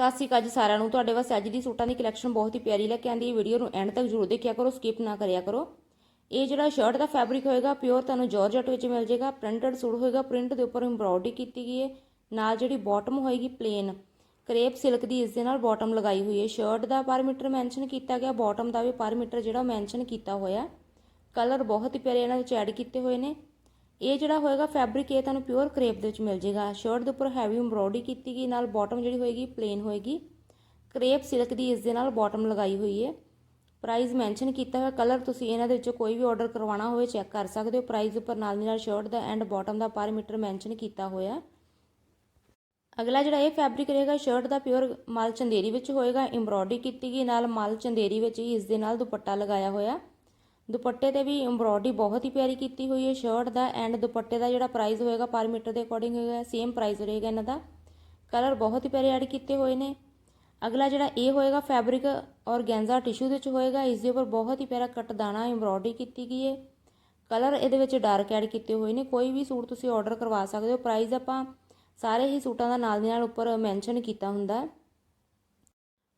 ਸਤਿ ਸ਼੍ਰੀ ਅਕਾਲ ਜੀ ਸਾਰਿਆਂ ਨੂੰ। ਤੁਹਾਡੇ ਵਾਸਤੇ ਅੱਜ ਦੀ ਸੂਟਾਂ ਦੀ ਕਲੈਕਸ਼ਨ ਬਹੁਤ ਹੀ ਪਿਆਰੀ ਲੈ ਕੇ ਆਂਦੀ ਹੈ। ਵੀਡੀਓ ਨੂੰ ਐਂਡ ਤੱਕ ਜ਼ਰੂਰ ਦੇਖਿਆ ਕਰੋ ਸਕਿਪ ਨਾ ਕਰਿਆ ਕਰੋ। ਇਹ ਜਿਹੜਾ ਸ਼ਰਟ ਦਾ ਫੈਬਰਿਕ ਹੋਏਗਾ ਪਿਓਰ ਤੁਹਾਨੂੰ ਜਾਰਜਟ ਵਿੱਚ ਮਿਲ ਜਾਏਗਾ। ਪ੍ਰਿੰਟਡ ਸੂਟ ਹੋਏਗਾ ਪ੍ਰਿੰਟ ਦੇ ਉੱਪਰ ਐਮਬ੍ਰੋਇਡਰੀ ਕੀਤੀ ਗਈ ਹੈ। ਨਾਲ ਜਿਹੜੀ ਬਾਟਮ ਹੋਏਗੀ ਪਲੇਨ ਕਰੇਪ ਸਿਲਕ ਦੀ ਇਸ ਦੇ ਨਾਲ ਬਾਟਮ ਲਗਾਈ ਹੋਈ ਹੈ। ਸ਼ਰਟ ਦਾ ਪਰ ਮੀਟਰ ਮੈਂਸ਼ਨ ਕੀਤਾ ਗਿਆ ਬਾਟਮ ਦਾ ਵੀ ਪਰ ਮੀਟਰ ਜਿਹੜਾ ਮੈਂਸ਼ਨ ਕੀਤਾ ਹੋਇਆ। ਕਲਰ ਬਹੁਤ ਹੀ ਪਿਆਰੇ ਇਹਨਾਂ ਵਿੱਚ ਐਡ ਕੀਤੇ ਹੋਏ ਨੇ। ਇਹ ਜਿਹੜਾ ਹੋਏਗਾ ਫੈਬਰਿਕ ਇਹ ਤੁਹਾਨੂੰ ਪਿਓਰ ਕਰੇਪ ਦੇ ਵਿੱਚ ਮਿਲ ਜਾਏਗਾ। ਸ਼ਰਟ ਦੇ ਉੱਪਰ ਹੈਵੀ ਐਮਬ੍ਰੋਇਡਰੀ ਕੀਤੀ ਗਈ, ਨਾਲ ਬਾਟਮ ਜਿਹੜੀ ਹੋਏਗੀ ਪਲੇਨ ਹੋਏਗੀ। ਕਰੇਪ ਸਿਲਕ ਦੀ ਇਸ ਦੇ ਨਾਲ ਬਾਟਮ ਲਗਾਈ ਹੋਈ ਹੈ। ਪ੍ਰਾਈਸ ਮੈਂਸ਼ਨ ਕੀਤਾ ਹੋਇਆ ਕਲਰ ਤੁਸੀਂ ਇਹਨਾਂ ਦੇ ਵਿੱਚੋਂ ਕੋਈ ਵੀ ਆਰਡਰ ਕਰਵਾਉਣਾ ਹੋਵੇ ਚੈੱਕ ਕਰ ਸਕਦੇ ਹੋ। ਪ੍ਰਾਈਸ ਉੱਪਰ ਨਾਲ ਦੀ ਨਾਲ ਸ਼ਰਟ ਦਾ ਐਂਡ ਬਾਟਮ ਦਾ ਪਰ ਮੀਟਰ ਮੈਂਸ਼ਨ ਕੀਤਾ ਹੋਇਆ। ਅਗਲਾ ਜਿਹੜਾ ਇਹ ਫੈਬਰਿਕ ਰਹੇਗਾ ਸ਼ਰਟ ਦਾ ਪਿਓਰ ਮਾਲ ਚੰਦੇਰੀ ਵਿੱਚ ਹੋਏਗਾ। ਐਮਬ੍ਰੋਇਡਰੀ ਕੀਤੀ ਗਈ, ਨਾਲ ਮਲ ਚੰਦੇਰੀ ਵਿੱਚ ਹੀ ਇਸ ਦੇ ਨਾਲ ਦੁਪੱਟਾ ਲਗਾਇਆ ਹੋਇਆ। ਦੁਪੱਟੇ ਤੇ ਵੀ ਐਮਬ੍ਰੋਇਡਰੀ ਬਹੁਤ ਹੀ ਪਿਆਰੀ ਕੀਤੀ ਹੋਈ ਹੈ ਸ਼ਰਟ ਦਾ ਐਂਡ ਦੁਪੱਟੇ ਦਾ ਜਿਹੜਾ ਪ੍ਰਾਈਸ ਹੋਏਗਾ ਪਰ ਮੀਟਰ ਦੇ ਅਕੋਰਡਿੰਗ ਹੋਏਗਾ ਸੇਮ ਪ੍ਰਾਈਸ ਰਹੇਗਾ ਇਹਨਾਂ ਦਾ। ਕਲਰ ਬਹੁਤ ਹੀ ਪਿਆਰੇ ਐਡ ਕੀਤੇ ਹੋਏ ਨੇ। ਅਗਲਾ ਜਿਹੜਾ ਇਹ ਹੋਏਗਾ ਫੈਬਰਿਕ ਔਰਗੈਂਜ਼ਾ ਟਿਸ਼ੂ ਦੇ ਵਿੱਚ ਹੋਏਗਾ, ਇਸ ਦੇ ਉੱਪਰ ਬਹੁਤ ਹੀ ਪਿਆਰਾ ਕੱਟ ਦਾਣਾ ਐਮਬ੍ਰੋਇਡਰੀ ਕੀਤੀ ਗਈ ਹੈ। ਕਲਰ ਇਹਦੇ ਵਿੱਚ ਡਾਰਕ ਐਡ ਕੀਤੇ ਹੋਏ ਨੇ, ਕੋਈ ਵੀ ਸੂਟ ਤੁਸੀਂ ਆਰਡਰ ਕਰਵਾ ਸਕਦੇ ਹੋ। ਪ੍ਰਾਈਸ ਆਪਾਂ ਸਾਰੇ ਹੀ ਸੂਟਾਂ ਦਾ ਨਾਲ ਦੀ ਨਾਲ ਉੱਪਰ ਮੈਂਸ਼ਨ ਕੀਤਾ ਹੁੰਦਾ ਹੈ।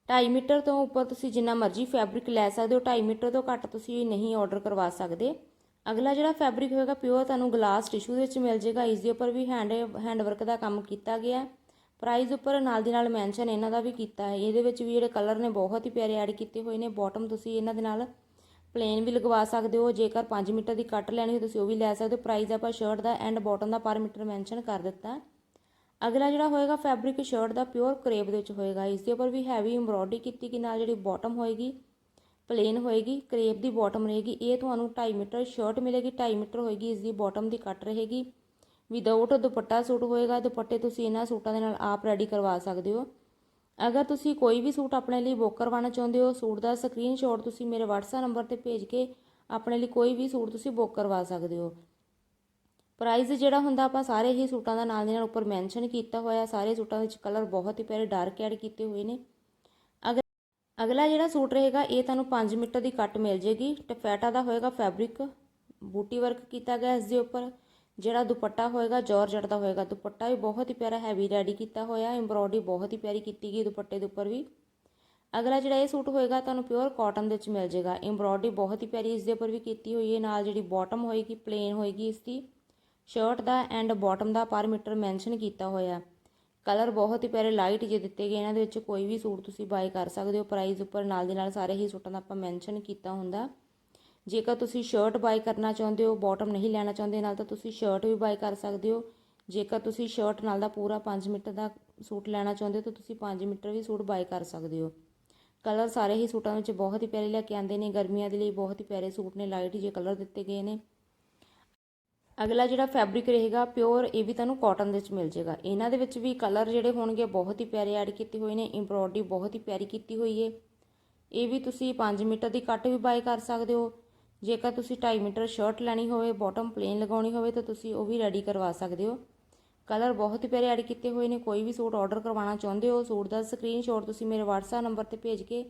2.5 ਮੀਟਰ ਤੋਂ ਉੱਪਰ ਤੁਸੀਂ ਜਿੰਨਾ ਮਰਜ਼ੀ ਫੈਬਰਿਕ ਲੈ ਸਕਦੇ ਹੋ 2.5 ਮੀਟਰ ਤੋਂ ਘੱਟ ਤੁਸੀਂ ਨਹੀਂ ਆਰਡਰ ਕਰਵਾ ਸਕਦੇ। ਅਗਲਾ ਜਿਹੜਾ ਫੈਬਰਿਕ ਹੋਏਗਾ ਪਿਓਰ ਤੁਹਾਨੂੰ ਗਲਾਸ ਟਿਸ਼ੂ ਦੇ ਵਿੱਚ ਮਿਲ ਜਾਏਗਾ, ਇਸ ਦੇ ਉੱਪਰ ਵੀ ਹੈਂਡ ਹੈਂਡ ਵਰਕ ਦਾ ਕੰਮ ਕੀਤਾ ਗਿਆ ਪ੍ਰਾਈਸ ਉੱਪਰ ਨਾਲ ਦੀ ਨਾਲ ਮੈਂਸ਼ਨ ਇਹਨਾਂ ਦਾ ਵੀ ਕੀਤਾ ਹੈ। ਇਹਦੇ ਵਿੱਚ ਵੀ ਜਿਹੜੇ ਕਲਰ ਨੇ ਬਹੁਤ ਹੀ ਪਿਆਰੇ ਐਡ ਕੀਤੇ ਹੋਏ ਨੇ। ਬਾਟਮ ਤੁਸੀਂ ਇਹਨਾਂ ਦੇ ਨਾਲ ਪਲੇਨ ਵੀ ਲਗਵਾ ਸਕਦੇ ਹੋ। ਜੇਕਰ 5 ਮੀਟਰ ਦੀ ਕੱਟ ਲੈਣੀ ਹੋ ਤੁਸੀਂ ਉਹ ਵੀ ਲੈ ਸਕਦੇ ਹੋ। ਪ੍ਰਾਈਸ ਆਪਾਂ ਸ਼ਰਟ ਦਾ ਐਂਡ ਬਾਟਮ ਦਾ ਪਰ ਮੀਟਰ ਮੈਂਸ਼ਨ ਕਰ ਦਿੱਤਾ। ਅਗਲਾ ਜਿਹੜਾ ਹੋਏਗਾ ਫੈਬਰਿਕ ਸ਼ਰਟ ਦਾ ਪਿਓਰ ਕਰੇਪ ਦੇ ਵਿੱਚ ਹੋਏਗਾ। ਇਸ ਦੇ ਉੱਪਰ ਵੀ ਹੈਵੀ ਐਮਬ੍ਰੋਇਡਰੀ ਕੀਤੀ ਕਿ ਨਾਲ ਜਿਹੜੀ ਬਾਟਮ ਹੋਏਗੀ ਪਲੇਨ ਹੋਏਗੀ ਕਰੇਪ ਦੀ ਬਾਟਮ ਰਹੇਗੀ। ਇਹ ਤੁਹਾਨੂੰ 2.5 ਮੀਟਰ ਸ਼ਰਟ ਮਿਲੇਗੀ 2.5 ਮੀਟਰ ਹੋਏਗੀ, ਇਸ ਦੀ ਬਾਟਮ ਦੀ ਕੱਟ ਰਹੇਗੀ। ਵਿਦਆਊਟ ਦੁਪੱਟਾ ਸੂਟ ਹੋਏਗਾ, ਦੁਪੱਟੇ ਤੁਸੀਂ ਇਹਨਾਂ ਸੂਟਾਂ ਦੇ ਨਾਲ ਆਪ ਰੈਡੀ ਕਰਵਾ ਸਕਦੇ ਹੋ। ਅਗਰ ਤੁਸੀਂ ਕੋਈ ਵੀ ਸੂਟ ਆਪਣੇ ਲਈ ਬੁੱਕ ਕਰਵਾਉਣਾ ਚਾਹੁੰਦੇ ਹੋ, ਸੂਟ ਦਾ ਸਕਰੀਨਸ਼ਾਟ ਤੁਸੀਂ ਮੇਰੇ WhatsApp ਨੰਬਰ ਤੇ ਭੇਜ ਕੇ ਆਪਣੇ ਲਈ ਕੋਈ ਵੀ ਸੂਟ ਤੁਸੀਂ ਬੁੱਕ ਕਰਵਾ ਸਕਦੇ ਹੋ। ਪ੍ਰਾਈਸ ਜਿਹੜਾ ਹੁੰਦਾ ਆਪਾਂ ਸਾਰੇ ਹੀ ਸੂਟਾਂ ਦਾ ਨਾਲ ਦੇ ਨਾਲ ਉੱਪਰ ਮੈਂਸ਼ਨ ਕੀਤਾ ਹੋਇਆ, ਸਾਰੇ ਸੂਟਾਂ ਵਿੱਚ ਕਲਰ ਬਹੁਤ ਹੀ ਪਿਆਰੇ ਡਾਰਕ ਐਡ ਕੀਤੇ ਹੋਏ ਨੇ। ਅਗਰ ਅਗਲਾ ਜਿਹੜਾ ਸੂਟ ਰਹੇਗਾ, ਇਹ ਤੁਹਾਨੂੰ 5 ਮੀਟਰ ਦੀ ਕੱਟ ਮਿਲ ਜੇਗੀ। ਟਫੈਟਾ ਦਾ ਹੋਏਗਾ ਫੈਬਰਿਕ ਬੂਟੀ ਵਰਕ ਕੀਤਾ ਗਿਆ ਇਸ ਦੇ ਉੱਪਰ। ਜਿਹੜਾ ਦੁਪੱਟਾ ਹੋਏਗਾ ਜਾਰਜਟ ਦਾ ਹੋਏਗਾ ਦੁਪੱਟਾ ਵੀ ਬਹੁਤ ਹੀ ਪਿਆਰਾ ਹੈਵੀ ਰੈਡੀ ਕੀਤਾ ਹੋਇਆ ਐਮਬ੍ਰੋਇਡਰੀ ਬਹੁਤ ਹੀ ਪਿਆਰੀ ਕੀਤੀ ਗਈ ਦੁਪੱਟੇ ਦੇ ਉੱਪਰ ਵੀ। ਅਗਲਾ ਜਿਹੜਾ ਇਹ ਸੂਟ ਹੋਏਗਾ, ਤੁਹਾਨੂੰ ਪਿਓਰ ਕਾਟਨ ਦੇ ਵਿੱਚ ਮਿਲ ਜਾਏਗਾ ਐਮਬ੍ਰੋਇਡਰੀ ਬਹੁਤ ਹੀ ਪਿਆਰੀ ਇਸ ਦੇ ਉੱਪਰ ਵੀ ਕੀਤੀ ਹੋਈ ਹੈ, ਨਾਲ ਜਿਹੜੀ ਬਾਟਮ ਹੋਏਗੀ ਪਲੇਨ ਹੋਏਗੀ ਇਸ ਦੀ। ਸ਼ਰਟ ਦਾ ਐਂਡ ਬਾਟਮ ਦਾ ਪਰ ਮੀਟਰ ਮੈਂਸ਼ਨ ਕੀਤਾ ਹੋਇਆ। ਕਲਰ ਬਹੁਤ ਹੀ ਪਿਆਰੇ ਲਾਈਟ ਜੇ ਦਿੱਤੇ ਗਏ। ਇਹਨਾਂ ਦੇ ਵਿੱਚ ਕੋਈ ਵੀ ਸੂਟ ਤੁਸੀਂ ਬਾਈ ਕਰ ਸਕਦੇ ਹੋ। ਪ੍ਰਾਈਸ ਉੱਪਰ ਨਾਲ ਦੀ ਨਾਲ ਸਾਰੇ ਹੀ ਸੂਟਾਂ ਦਾ ਆਪਾਂ ਮੈਂਸ਼ਨ ਕੀਤਾ ਹੁੰਦਾ। ਜੇਕਰ ਤੁਸੀਂ ਸ਼ਰਟ ਬਾਈ ਕਰਨਾ ਚਾਹੁੰਦੇ ਹੋ ਬਾਟਮ ਨਹੀਂ ਲੈਣਾ ਚਾਹੁੰਦੇ, ਨਾਲ ਤਾਂ ਤੁਸੀਂ ਸ਼ਰਟ ਵੀ ਬਾਈ ਕਰ ਸਕਦੇ ਹੋ। ਜੇਕਰ ਤੁਸੀਂ ਸ਼ਰਟ ਨਾਲ ਦਾ ਪੂਰਾ 5 ਮੀਟਰ ਦਾ ਸੂਟ ਲੈਣਾ ਚਾਹੁੰਦੇ ਹੋ, ਤਾਂ ਤੁਸੀਂ 5 ਮੀਟਰ ਵੀ ਸੂਟ ਬਾਈ ਕਰ ਸਕਦੇ ਹੋ। ਕਲਰ ਸਾਰੇ ਹੀ ਸੂਟਾਂ ਵਿੱਚ ਬਹੁਤ ਹੀ ਪਿਆਰੇ ਲੈ ਕੇ ਆਉਂਦੇ ਨੇ। ਗਰਮੀਆਂ ਦੇ ਲਈ ਬਹੁਤ ਹੀ ਪਿਆਰੇ ਸੂਟ ਨੇ। ਲਾਈਟ ਜੇ ਕਲਰ ਦਿੱਤੇ ਗਏ ਨੇ। ਅਗਲਾ ਜਿਹੜਾ ਫੈਬਰਿਕ ਰਹੇਗਾ ਪਿਓਰ ਇਹ ਵੀ ਤੁਹਾਨੂੰ ਕਾਟਨ ਦੇ ਵਿੱਚ ਮਿਲ ਜਾਏਗਾ। ਇਹਨਾਂ ਦੇ ਵਿੱਚ ਵੀ ਕਲਰ ਜਿਹੜੇ ਹੋਣਗੇ ਬਹੁਤ ਹੀ ਪਿਆਰੇ ਐਡ ਕੀਤੇ ਹੋਏ ਨੇ ਐਮਬ੍ਰੋਇਡਰੀ ਬਹੁਤ ਹੀ ਪਿਆਰੀ ਕੀਤੀ ਹੋਈ ਹੈ ਇਹ ਵੀ ਤੁਸੀਂ 5 ਮੀਟਰ ਦੀ ਕੱਟ ਵੀ ਬਾਏ ਕਰ ਸਕਦੇ ਹੋ। ਜੇਕਰ ਤੁਸੀਂ 2.5 ਮੀਟਰ ਸ਼ਰਟ ਲੈਣੀ ਹੋਵੇ ਬਾਟਮ ਪਲੇਨ ਲਗਾਉਣੀ ਹੋਵੇ, ਤਾਂ ਤੁਸੀਂ ਉਹ ਵੀ ਰੈਡੀ ਕਰਵਾ ਸਕਦੇ ਹੋ। ਕਲਰ ਬਹੁਤ ਹੀ ਪਿਆਰੇ ਐਡ ਕੀਤੇ ਹੋਏ ਨੇ। ਕੋਈ ਵੀ ਸੂਟ ਆਰਡਰ ਕਰਵਾਉਣਾ ਚਾਹੁੰਦੇ ਹੋ, ਸੂਟ ਦਾ ਸਕਰੀਨਸ਼ਾਟ ਤੁਸੀਂ ਮੇਰੇ WhatsApp ਨੰਬਰ ਤੇ ਭੇਜ ਕੇ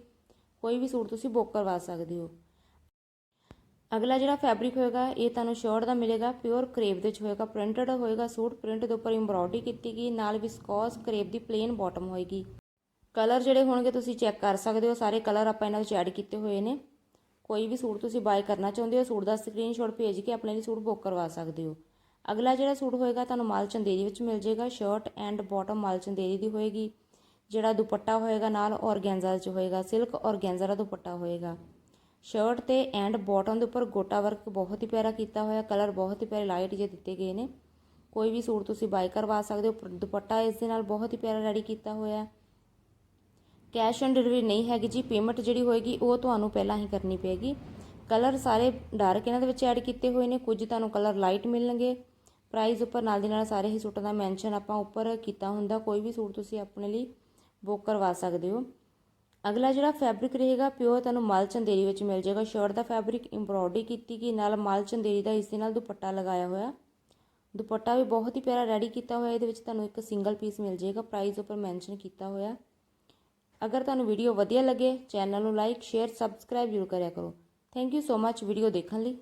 ਕੋਈ ਵੀ ਸੂਟ ਤੁਸੀਂ ਬੁੱਕ ਕਰਵਾ ਸਕਦੇ ਹੋ। ਅਗਲਾ ਜਿਹੜਾ ਫੈਬਰਿਕ ਹੋਏਗਾ, ਇਹ ਤੁਹਾਨੂੰ ਸ਼ਰਟ ਦਾ ਮਿਲੇਗਾ ਪਿਓਰ ਕਰੇਪ ਦੇ ਵਿੱਚ ਹੋਏਗਾ ਪ੍ਰਿੰਟਡ ਹੋਏਗਾ, ਸੂਟ ਪ੍ਰਿੰਟ ਦੇ ਉੱਪਰ ਐਮਬ੍ਰੋਇਡਰੀ ਕੀਤੀ ਗਈ ਨਾਲ ਵਿਸਕੋਸ ਕਰੇਪ ਦੀ ਪਲੇਨ ਬਾਟਮ ਹੋਏਗੀ। ਕਲਰ ਜਿਹੜੇ ਹੋਣਗੇ ਤੁਸੀਂ ਚੈੱਕ ਕਰ ਸਕਦੇ ਹੋ, ਸਾਰੇ ਕਲਰ ਆਪਾਂ ਇਹਨਾਂ ਵਿੱਚ ਐਡ ਕੀਤੇ ਹੋਏ ਨੇ। ਕੋਈ ਵੀ ਸੂਟ ਤੁਸੀਂ ਬਾਏ ਕਰਨਾ ਚਾਹੁੰਦੇ ਹੋ, ਸੂਟ ਦਾ ਸਕਰੀਨਸ਼ਾਟ ਭੇਜ ਕੇ ਆਪਣੇ ਲਈ ਸੂਟ ਬੁੱਕ ਕਰਵਾ ਸਕਦੇ ਹੋ। ਅਗਲਾ ਜਿਹੜਾ ਸੂਟ ਹੋਏਗਾ, ਤੁਹਾਨੂੰ ਮਾਲ ਚੰਦੇਰੀ ਵਿੱਚ ਮਿਲ ਜਾਏਗਾ ਸ਼ਰਟ ਐਂਡ ਬਾਟਮ ਮਾਲ ਚੰਦੇਰੀ ਦੀ ਹੋਏਗੀ। ਜਿਹੜਾ ਦੁਪੱਟਾ ਹੋਏਗਾ, ਨਾਲ ਔਰਗੈਂਜ਼ਾ 'ਚ ਹੋਏਗਾ ਸਿਲਕ ਔਰਗੈਂਜ਼ਾ ਦਾ ਦੁਪੱਟਾ ਹੋਏਗਾ। ਸ਼ਰਟ ਤੇ ਐਂਡ ਬਾਟਮ ਦੇ ਉੱਪਰ ਗੋਟਾ ਵਰਕ ਬਹੁਤ ਹੀ ਪਿਆਰਾ ਕੀਤਾ ਹੋਇਆ ਕਲਰ ਬਹੁਤ ਹੀ ਪਿਆਰੇ ਲਾਈਟ ਜੇ ਦਿੱਤੇ ਗਏ ਨੇ। ਕੋਈ ਵੀ ਸੂਟ ਤੁਸੀਂ ਬਾਈ ਕਰਵਾ ਸਕਦੇ ਹੋ ਦੁਪੱਟਾ ਇਸ ਦੇ ਨਾਲ ਬਹੁਤ ਹੀ ਪਿਆਰਾ ਰੈਡੀ ਕੀਤਾ ਹੋਇਆ ਕੈਸ਼ ਔਨ ਡਿਲੀਵਰੀ ਨਹੀਂ ਹੈਗੀ ਜੀ ਪੇਮੈਂਟ ਜਿਹੜੀ ਹੋਏਗੀ ਉਹ ਤੁਹਾਨੂੰ ਪਹਿਲਾਂ ਹੀ ਕਰਨੀ ਪਏਗੀ। ਕਲਰ ਸਾਰੇ ਡਾਰਕ ਇਹਨਾਂ ਦੇ ਵਿੱਚ ਐਡ ਕੀਤੇ ਹੋਏ ਨੇ, ਕੁਝ ਤੁਹਾਨੂੰ ਕਲਰ ਲਾਈਟ ਮਿਲਣਗੇ। ਪ੍ਰਾਈਸ ਉੱਪਰ ਨਾਲ ਦੀ ਨਾਲ ਸਾਰੇ ਹੀ ਸੂਟਾਂ ਦਾ ਮੈਂਸ਼ਨ ਆਪਾਂ ਉੱਪਰ ਕੀਤਾ ਹੁੰਦਾ, ਕੋਈ ਵੀ ਸੂਟ ਤੁਸੀਂ ਆਪਣੇ ਲਈ ਬੁੱਕ ਕਰਵਾ ਸਕਦੇ ਹੋ। ਅਗਲਾ ਜਿਹੜਾ ਫੈਬਰਿਕ ਰਹੇਗਾ ਪਿਓਰ ਤੁਹਾਨੂੰ ਮਲ ਚੰਦੇਰੀ ਵਿੱਚ ਮਿਲ ਜਾਏਗਾ। ਸ਼ਰਟ ਦਾ ਫੈਬਰਿਕ ਐਮਬ੍ਰੋਇਡਰੀ ਕੀਤੀ ਗਈ, ਨਾਲ ਮਲ ਚੰਦੇਰੀ ਦਾ ਇਸ ਦੇ ਨਾਲ ਦੁਪੱਟਾ ਲਗਾਇਆ ਹੋਇਆ। ਦੁਪੱਟਾ ਵੀ ਬਹੁਤ ਹੀ ਪਿਆਰਾ ਰੈਡੀ ਕੀਤਾ ਹੋਇਆ, ਇਹਦੇ ਵਿੱਚ ਤੁਹਾਨੂੰ ਇੱਕ ਸਿੰਗਲ ਪੀਸ ਮਿਲ ਜਾਏਗਾ ਪ੍ਰਾਈਸ ਉੱਪਰ ਮੈਂਸ਼ਨ ਕੀਤਾ ਹੋਇਆ। ਅਗਰ ਤੁਹਾਨੂੰ ਵੀਡੀਓ ਵਧੀਆ ਲੱਗੇ ਚੈਨਲ ਨੂੰ ਲਾਈਕ ਸ਼ੇਅਰ ਸਬਸਕ੍ਰਾਈਬ ਜ਼ਰੂਰ ਕਰਿਆ ਕਰੋ। Thank you so much video ਦੇਖਣ ਲਈ।